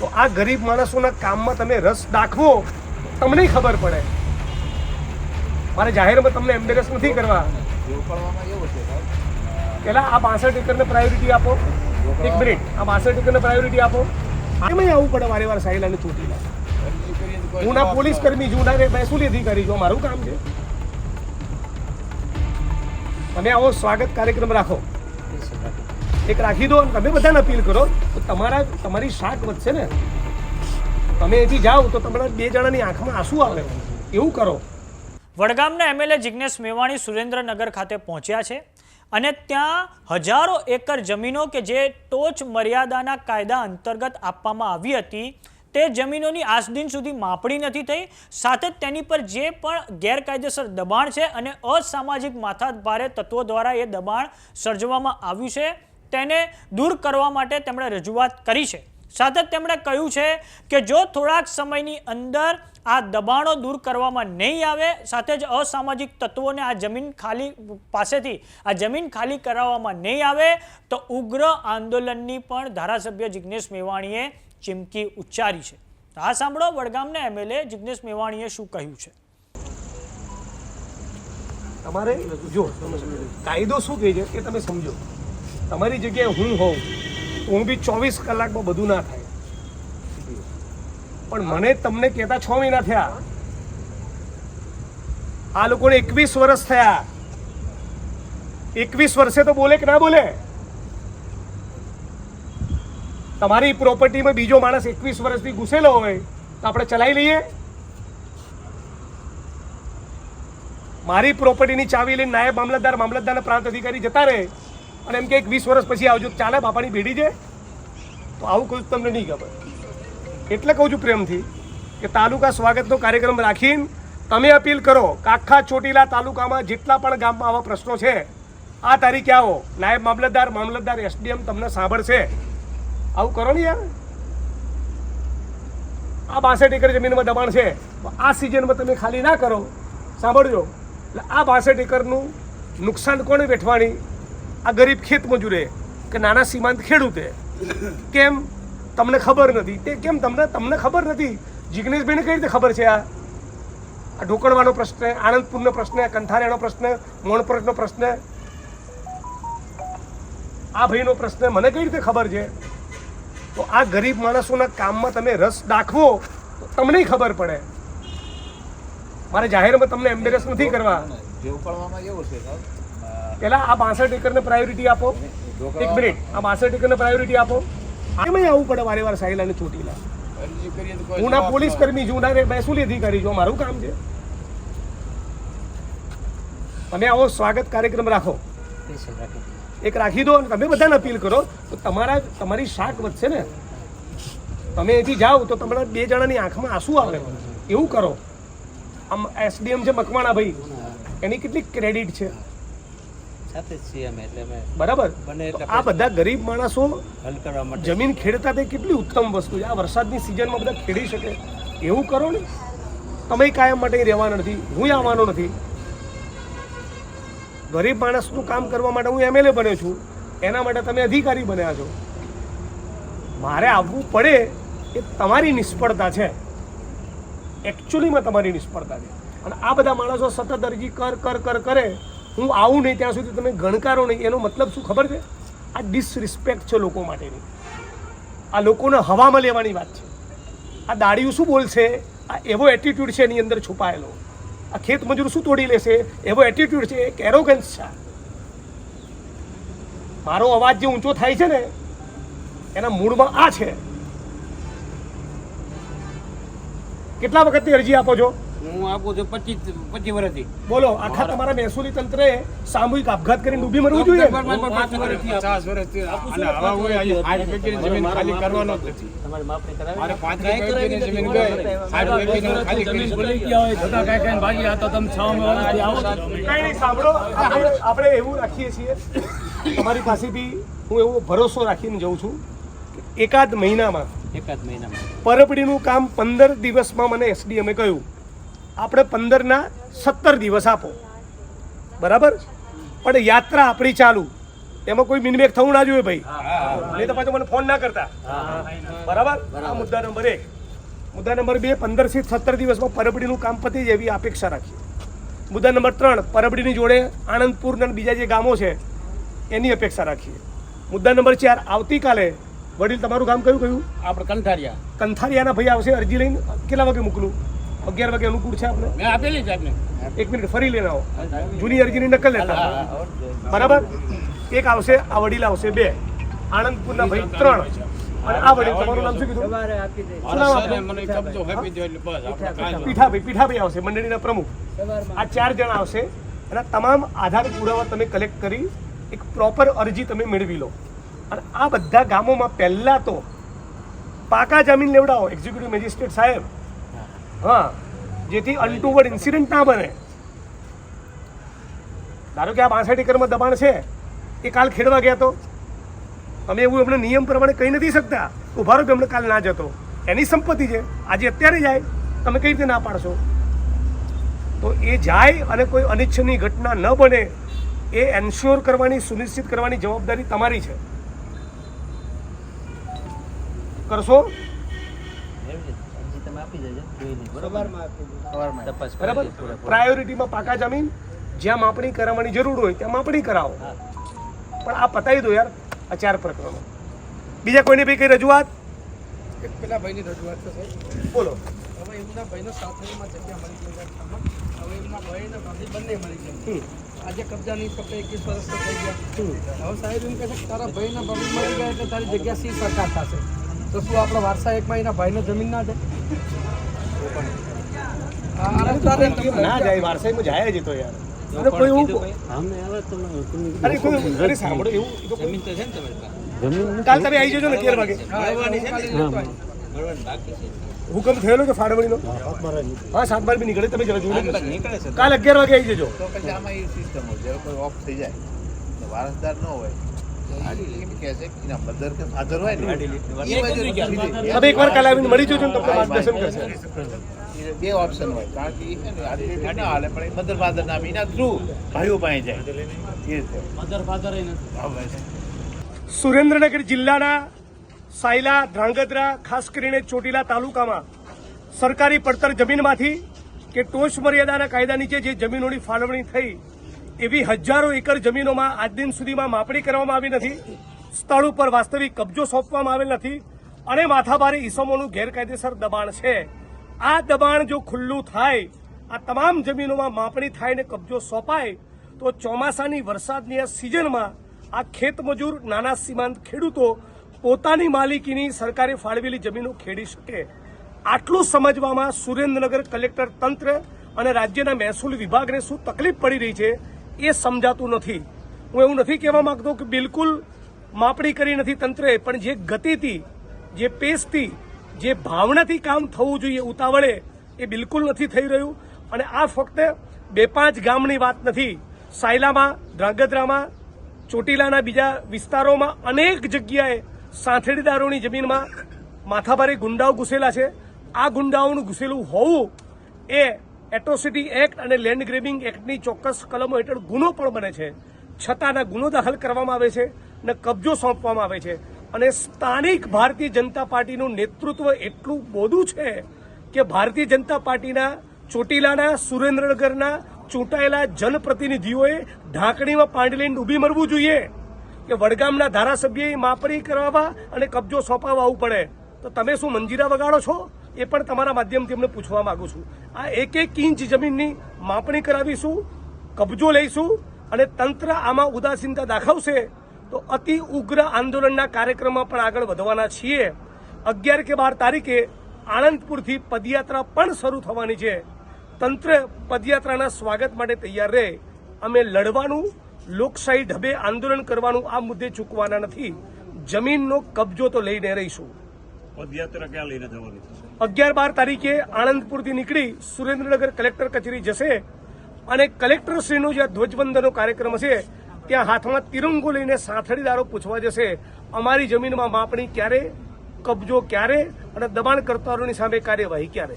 તો આ ગરીબ માણસોના કામમાં તમે રસ દાખવો, તમને ખબર પડે. મારે જાહેરમાં તમને એમ્બેરેસ નથી કરવા. પેલા આ બાસઠ એકરને પ્રાયોરિટી આપો. એક મિનિટ આ બાસઠ એકરને પ્રાયોરિટી આપો. એમાં આવવું પડે વારે વાર સાહિલ અને ચોટીલા? હું ના પોલીસ કર્મી છું ના મહેસૂલી અધિકારી છું મારું કામ છે. અને આવો સ્વાગત કાર્યક્રમ રાખો. એક રાખી દો તમે બધાને અપીલ કરો, તો તમારા તમારી શાક વધશે ને. તમે એથી જાઓ તો તમારા બે જણાની આંખમાં આંસુ આવે. એવું કરો. વડગામના એમએલએ જિજ્ઞેશ મેવાણી સુરેન્દ્રનગર ખાતે પહોંચ્યા છે અને ત્યાં હજારો એકર જમીનો કે જે ટોચ મર્યાદાના કાયદા અંતર્ગત આપવામાં આવી હતી, તે જમીનોની આજ દિન સુધી માપણી નથી થઈ. સાથે તેની પર જે પણ ગેરકાયદેસર દબાણ છે અને અસામાજિક માથાભારે તત્વો દ્વારા એ દબાણ સર્જવામાં આવ્યું છે. તેને દૂર કરવા માટે તેમણે રજૂઆત કરી છે. સાથે તેમણે કહ્યું છે કે જો થોડાક સમયની અંદર આ દબાણો દૂર કરવામાં નહીં આવે, સાથે જ અસામાજિક તત્વોને આ જમીન ખાલી પાસેથી આ જમીન ખાલી કરાવવામાં નહીં આવે, તો ઉગ્ર આંદોલનની પણ ધારાસભ્ય જિજ્ઞેશ મેવાણીએ ચીમકી ઉચ્ચારી છે. આ સાંભળો વડગામના એમએલએ જિજ્ઞેશ મેવાણીએ શું કહ્યું છે. તમારે જો કાયદો શું કહે છે કે તમે સમજો. તમારી જગ્યાએ હું હોઉં, હું બી ચોવીસ કલાકમાં બધું ના થાય. પણ મને તમને કહેતા છ મહિના થયા. આ લોકોને એકવીસ વર્ષ થયા. એકવીસ વર્ષે તો બોલે કે ના બોલે? તમારી પ્રોપર્ટીમાં બીજો માણસ એકવીસ વર્ષથી ઘૂસેલો હોય તો આપણે ચલાવી લઈએ? મારી પ્રોપર્ટીની ચાવી લઈને નાયબ મામલતદાર, મામલતદારના પ્રાંત અધિકારી જતા રહે. અને એમ કે એક વીસ વર્ષ પછી આવજો. ચાલે બાપાની બેડી છે? તો આવું કહું તમને નહીં ખબર. એટલે કહું છું પ્રેમથી કે તાલુકા સ્વાગતનો કાર્યક્રમ રાખીને તમે અપીલ કરો કે આખા ચોટીલા તાલુકામાં જેટલા પણ ગામમાં આવા પ્રશ્નો છે, આ તારીખે આવો. નાયબ મામલતદાર મામલતદાર એસડીએમ તમને સાંભળશે. આવું કરો ને યાર. આ બાસઠ એકર જમીનમાં દબાણ છે. આ સિઝનમાં તમે ખાલી ના કરો. સાંભળજો. એટલે આ બાસઠ એકરનું નુકસાન કોને વેઠવાની? આ ગરીબ ખેત મજૂરે કે નાના સીમાંત ખેડૂતે, કેમ તમને ખબર નથી? તે કેમ તમને તમને ખબર નથી? જિગ્નેશભાઈને કઈ રીતે ખબર છે આ? આ ઢોકળવાનો પ્રશ્ન, આનંદપુરનો પ્રશ્ન કંઠારિયાનો પ્રશ્ન, મોણપરનો પ્રશ્ન, આ ભાઈનો પ્રશ્ન મને કઈ રીતે ખબર છે? તો આ ગરીબ માણસોના કામમાં તમે રસ દાખવો, તો તમને ખબર પડે. મારે જાહેરમાં તમને એમ્બેરસ નથી કરવા. ઢોકળવામાં એવું છે પેલા આ બાસઠ એકરને પ્રાયોરિટી આપો. એક મિનિટ આ બાસઠ એકરને પ્રાયોરિટી આપો. એમાં આવવું પડે વારે વાર સાહિલ અને ચોટીલા. હું ના પોલીસ કર્મી છું ના મહેસૂલી અધિકારી છું, મારું કામ છે. તમે આવો સ્વાગત કાર્યક્રમ રાખો. એક રાખી દો અને તમે બધાને અપીલ કરો, તો તમારા તમારી શાક વધશે ને. તમે અહીંથી જાઓ તો તમારા બે જણાની આંખમાં આંસુ આવે. એવું કરો. આમ એસડીએમ છે મકવાણા ભાઈ એની કેટલી ક્રેડિટ છે? સાથે જ છીએ અમે એટલે અમે બરાબર? બને એટલે આ બધા ગરીબ માણસો હલ કરવા માટે. જમીન ખેડતા તે કેટલી ઉત્તમ વસ્તુ છે. આ વરસાદની સિઝનમાં બધા ખેડી શકે. એવું કરો ને. તમે કાયમ માટે રહેવાના નથી. હું આવવાનો નથી. ગરીબ માણસનું કામ કરવા માટે હું એમએલએ બન્યો છું. એના માટે તમે અધિકારી બન્યા છો. મારે આવવું પડે એ તમારી નિષ્ફળતા છે. એકચ્યુઅલીમાં તમારી નિષ્ફળતા છે. અને આ બધા માણસો સતત અરજી કર કર કર કરે. હું આવું નહીં ત્યાં સુધી તમે ગણકારો નહીં, એનો મતલબ શું ખબર છે? આ ડિસરિસ્પેક્ટ છે લોકો માટેની. આ લોકોને હવામાં લેવાની વાત છે. આ દાડીઓ શું બોલશે? આ એવો એટીટ્યૂડ છે એની અંદર છુપાયેલો. આ ખેત મજૂર શું તોડી લેશે? એવો એટીટ્યૂડ છે, એક એરોગન્સ છે મારો અવાજ જે ઊંચો થાય છે ને, એના મૂળમાં આ છે. કેટલા વખતની અરજી આપો છો? હું આપું છું પચીસ પચીસ વર્ષથી. બોલો આખા તમારા મહેસૂલી તંત્રે સામૂહિક આપઘાત કરીને ડૂબી મરવું જોઈએ? પચાસ વર્ષથી જમીન ખાલી કરવાનો નથી. મારે પાંચ જમીન ગઈ. કાંઈ નહીં, સાંભળો આપણે એવું રાખીએ છીએ. તમારી પાસેથી હું એવો ભરોસો રાખીને જઉં છું એકાદ મહિનામાં એકાદ મહિનામાં. પરબડીનું કામ પંદર દિવસમાં મને એસડીએમે કહ્યું. આપણે પંદરના સત્તર દિવસ આપો. બરાબર? પણ યાત્રા આપણી ચાલુ. એમાં કોઈ મિનિમેક થવું ના જોઈએ ભાઈ. નહીં તો પાછો મને ફોન ના કરતા. બરાબર? આ મુદ્દા નંબર એક. મુદ્દા નંબર બે પંદરથી સત્તર દિવસમાં પરબડીનું કામ પતી જાય એવી અપેક્ષા રાખીએ. મુદ્દા નંબર ત્રણ પરબડીની જોડે આણંદપુર અને બીજા જે ગામો છે એની અપેક્ષા રાખીએ. મુદ્દા નંબર ચાર આવતીકાલે વડીલ તમારું ગામ કયું કયું? આપણે કંઠારિયા. કંથારિયાના ભાઈ આવશે અરજી લઈને. કેટલા વાગે મોકલું? અગિયાર વાગે અનુકૂળ છે આપણે મેં આપેલી છે આપને. એક મિનિટ ફરી લઈને આવો. જૂની અરજીની નકલ લેતા આવો. બરાબર? એક આવશે આ વડીલ આવશે બે. આણંદપુરના ભાઈ ત્રણ. અને આ વડીલ તમારું નામ શું કીધું. પીઠાભાઈ પીઠાભાઈ આવશે મંડળીના પ્રમુખ. આ ચાર જણા આવશે અને તમામ આધાર પુરાવા તમે કલેક્ટ કરી એક પ્રોપર અરજી તમે મેળવી લો. અને આ બધા ગામોમાં પહેલાં તો પાકા જમીન લેવડાવો એક્ઝિક્યુટિવ મેજિસ્ટ્રેટ સાહેબ. હા, જેથી અનટુવર્ડ ઇન્સિડન્ટ ના બને. ધારો કે આ બાસઠ એકરમાં દબાણ છે, એ કાલ ખેડવા ગયા તો? અમે એવું એમને નિયમ પ્રમાણે કહી નથી શકતા. ઊભા કે એમને કાલ ના જતો. એની સંપત્તિ છે. આજે અત્યારે જાય, તમે કઈ રીતે ના પાડશો? તો એ જાય અને કોઈ અનિચ્છનીય ઘટના ન બને, એ એન્શ્યોર કરવાની, સુનિશ્ચિત કરવાની જવાબદારી તમારી છે. કરશો? બરાબર? પ્રાયોરિટીમાં પાકા જમીન જ્યાં માપણી કરાવવાની જરૂર હોય ત્યાં માપણી કરાવો. પણ આ પતાવી દો યાર આ ચાર પ્રકરણો. બીજા કોઈને બી કઈ રજૂઆત? એક પેલા ભાઈની રજૂઆત છે સાહેબ. બોલો. હવે એમના ભાઈને જગ્યા મળી ગઈ હવે એમના ભાઈ ને ભાભી બંને મળી ગયા. આજે કબજા નહીં પકડે એકવીસ વર્ષ તો થઈ ગયા. હવે સાહેબ એમ કહે છે કે તારા ભાઈ ને ભાભી મળી ગયા એટલે તારી જગ્યા સી સરકાર થશે? તો શું આપણા વારસા એક એના ભાઈને જમીન ના તમે ના જાય વારસાઈમાં જાય જ તો યાર. અરે કોઈ એવું અરે કોઈ અરે સાંભળો એવું તો જમીન તો છે ને તમારી પાસે? કાલ તમે આવી જજો ને અગિયાર વાગે. મળવાની છે ને? બાકી છે. હુકમ થયેલો કે ફાળવણીનો? હા સાત બાર બી નીકળે તમે જરા જોઈ. નીકળે કાલ અગિયાર વાગે આવી જજો. તો પછી આમાં એ સિસ્ટમ હોય. જ્યારે કોઈ ઓફ થઈ જાય વારસદાર ન હોય. તમે એકવાર કાલે આવીને મળી જજો ને તમને માર્ગદર્શન કરશે. બે ઓપ્શન હોય. કારણ કે છે ને આડેટી ના હાલે પણ મધર ફાધર ના એના થ્રુ ભાઈઓ પાસે જાય. એ મધર ફાધર સુરેન્દ્રનગર જિલ્લાના સાયલા ધ્રાંગધ્રા ખાસ કરીને ચોટીલા તાલુકામાં સરકારી પડતર જમીનમાંથી કે ટોચ મર્યાદાના કાયદા નીચે જે જમીનોની ફાળવણી થઈ એવી હજારો એકર જમીનોમાં આજ દિન સુધીમાં માપણી કરવામાં આવી નથી. સ્થળ ઉપર વાસ્તવિક કબજો સોંપવામાં આવેલ નથી અને માથાભારે ઈસમોનું ગેરકાયદેસર દબાણ છે. આ દબાણ જો ખુલ્લું થાય, આ તમામ જમીનોમાં માપણી થાય ને કબજો સોંપાય, તો ચોમાસાની વરસાદની આ સિઝનમાં આ ખેતમજૂર નાના સીમાંત ખેડૂતો પોતાની માલિકીની સરકારે ફાળવેલી જમીનો ખેડી શકે. આટલું સમજવામાં સુરેન્દ્રનગર કલેક્ટર તંત્ર અને રાજ્યના મહેસૂલ વિભાગને શું તકલીફ પડી રહી છે એ સમજાતું નથી. હું એવું નથી કહેવા માંગતો કે બિલકુલ માપણી કરી નથી તંત્રએ, પણ જે ગતિથી, જે પેસથી, જે ભાવનાથી કામ થવું જોઈએ ઉતાવળે, એ બિલકુલ નથી થઈ રહ્યું. અને આ ફક્ત બે પાંચ ગામની વાત નથી. સાયલામાં, ધ્રાંગધ્રામાં, ચોટીલાના બીજા વિસ્તારોમાં અનેક જગ્યાએ સાંથેડીદારોની જમીનમાં માથાભારે ગુંડાઓ ઘૂસેલા છે. આ ગુંડાઓનું ઘૂસેલું હોવું એ એટ્રોસિટી એક્ટ અને લેન્ડ ગ્રેબિંગ એક્ટની ચોક્કસ કલમો હેઠળ ગુનો પણ બને છે. છતાંના ગુનો દાખલ કરવામાં આવે છે અને કબજો સોંપવામાં આવે છે. અને સ્થાનિક ભારતીય જનતા પાર્ટીનું નેતૃત્વ એટલું બોધું છે કે ભારતીય જનતા પાર્ટીના ચોટીલાના, સુરેન્દ્રનગરના ચૂંટાયેલા જનપ્રતિનિધિઓએ ઢાંકણીમાં પાંડી લઈને ડૂબી મરવું જોઈએ. કે વડગામના ધારાસભ્યએ માપણી કરાવવા અને કબજો સોંપાવવા આવવું પડે. તો તમે શું મંજીરા વગાડો છો? એ પણ તમારા માધ્યમથી અમને પૂછવા માંગુ છું. આ એક એક ઇંચ જમીનની માપણી કરાવીશું, કબજો લઈશું અને તંત્ર આમાં ઉદાસીનતા દાખવશે તો અતિ ઉગ્ર આંદોલનના કાર્યક્રમમાં પણ આગળ વધવાના છીએ. અગિયાર કે બાર તારીખે આણંદપુરથી પદયાત્રા પણ શરૂ થવાની છે. તંત્ર પદયાત્રાના સ્વાગત માટે તૈયાર રહે. અમે લડવાનું, લોકશાહી ઢબે આંદોલન કરવાનું આ મુદ્દે ચૂકવાના નથી. જમીનનો કબજો તો લઈને રહીશું. પદયાત્રા ક્યાં લઈને જવાની થશે અગિયાર બાર તારીખે આણંદપુરથી નીકળી સુરેન્દ્રનગર કલેક્ટર કચેરી જશે અને કલેક્ટરશ્રીનો જે ધ્વજવંદનનો કાર્યક્રમ હશે, ત્યાં હાથમાં તિરંગો લઈને સાથળીદારો પૂછવા જશે, અમારી જમીનમાં માપણી ક્યારે, કબજો ક્યારે અને દબાણકર્તાઓની સામે કાર્યવાહી ક્યારે?